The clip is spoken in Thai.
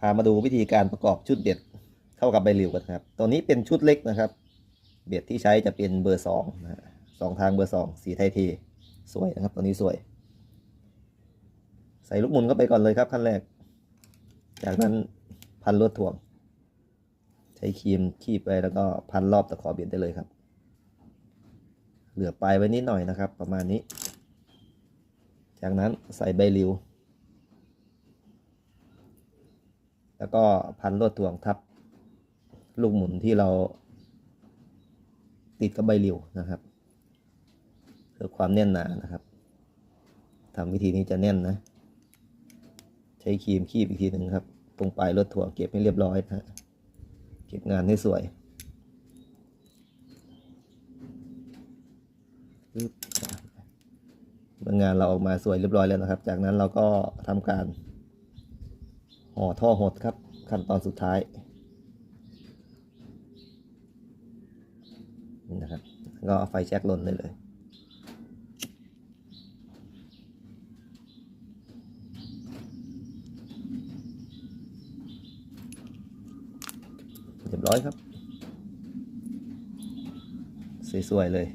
พามาดูวิธีการประกอบชุดเบ็ดเข้ากับใบหลิวกันครับ ตัวนี้เป็นชุดเล็กนะครับ เบ็ดที่ใช้จะเป็นเบอร์สองนะสองทางเบอร์สองสีไทยเทสวยนะครับ ตัวนี้สวย ใส่ลูกมุนเข้าไปก่อนเลยครับขั้นแรก จากนั้นพันลวดถ่วง ใช้ครีมคีบไปแล้วก็พันรอบตะขอเบ็ดได้เลยครับ เหลือปลายไว้นิดหน่อยนะครับ ประมาณนี้ จากนั้นใส่ใบหลิว แล้วก็พันลวดถ่วงทับลูกหมุนที่เราติดกับใบหลิวนะครับเพื่อความแน่นหนานะครับทำวิธีนี้จะแน่นนะ ใช้ครีมคีบอีกทีหนึ่งครับ ตรงปลายลวดถ่วงเก็บให้เรียบร้อยนะเก็บงานให้สวยเมื่องานเราออกมาสวยเรียบร้อยแล้วนะครับ จากนั้นเราก็ทำการ ห่อท่อหดครับ ขั้นตอนสุดท้ายนะครับก็เอาไฟแช็กลนได้เลยเรียบร้อยครับ สวย ๆ เลย